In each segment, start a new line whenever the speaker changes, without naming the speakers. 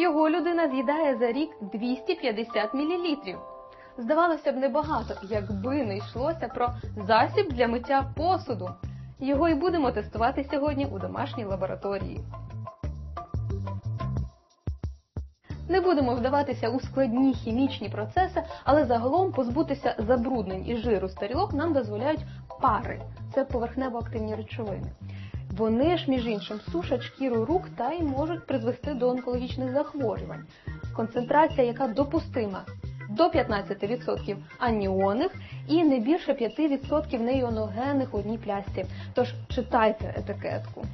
Його людина з'їдає за рік 250 мл. Здавалося б, небагато, якби не йшлося про засіб для миття посуду. Його і будемо тестувати сьогодні у домашній лабораторії. Не будемо вдаватися у складні хімічні процеси, але загалом позбутися забруднень і жиру з тарілок нам дозволяють пари. Це поверхнево-активні речовини. Вони ж, між іншим, сушать шкіру рук та й можуть призвести до онкологічних захворювань. Концентрація, яка допустима до 15% аніонних і не більше 5% неіоногенних у одній плясті. Тож читайте етикетку.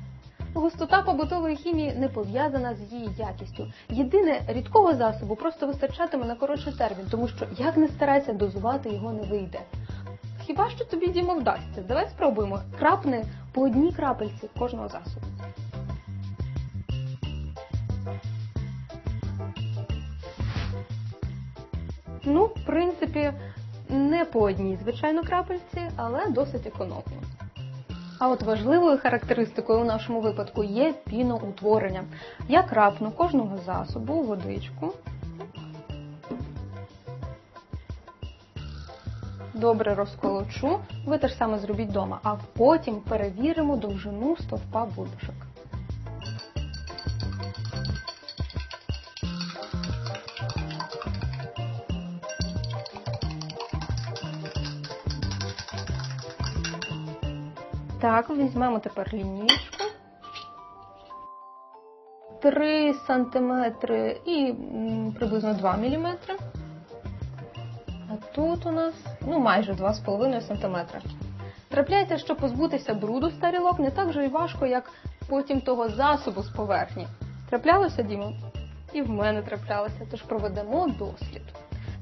Густота побутової хімії не пов'язана з її якістю. Єдине рідкого засобу просто вистачатиме на коротший термін, тому що як не старайся дозувати його не вийде. Хіба що тобі Дімо вдасться? Давай спробуємо. Крапни по одній крапельці кожного засобу. Ну, в принципі, не по одній, звичайно, крапельці, але досить економно. А от важливою характеристикою у нашому випадку є піноутворення. Я крапну кожного засобу водичку. Добре розколочу, ви теж саме зробіть вдома, а потім перевіримо довжину стовпа бульбашок. Так, візьмемо тепер лінійку. 3 сантиметри і приблизно 2 міліметри. Тут у нас ну майже 2,5 сантиметри. Трапляється, що позбутися бруду з тарілок не так же й важко, як потім того засобу з поверхні. Траплялося, Дімо? І в мене траплялося, тож проведемо дослід.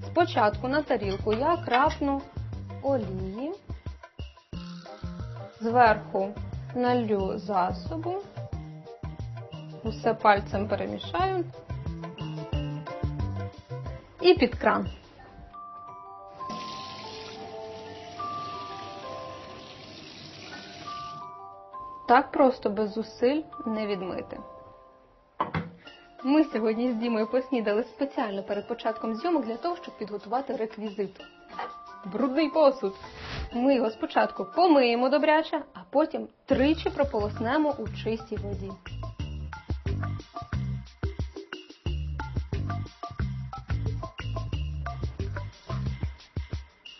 Спочатку на тарілку я крапну олії. Зверху налью засобу, усе пальцем перемішаю і під кран. Так просто без зусиль не відмити. Ми сьогодні з Дімою поснідали спеціально перед початком зйомок для того, щоб підготувати реквізит. Брудний посуд. Ми його спочатку помиємо добряче, а потім тричі прополоснемо у чистій воді.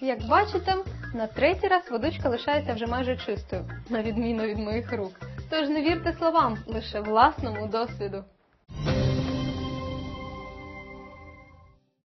Як бачите, на третій раз водичка лишається вже майже чистою, на відміну від моїх рук. Тож не вірте словам, лише власному досвіду.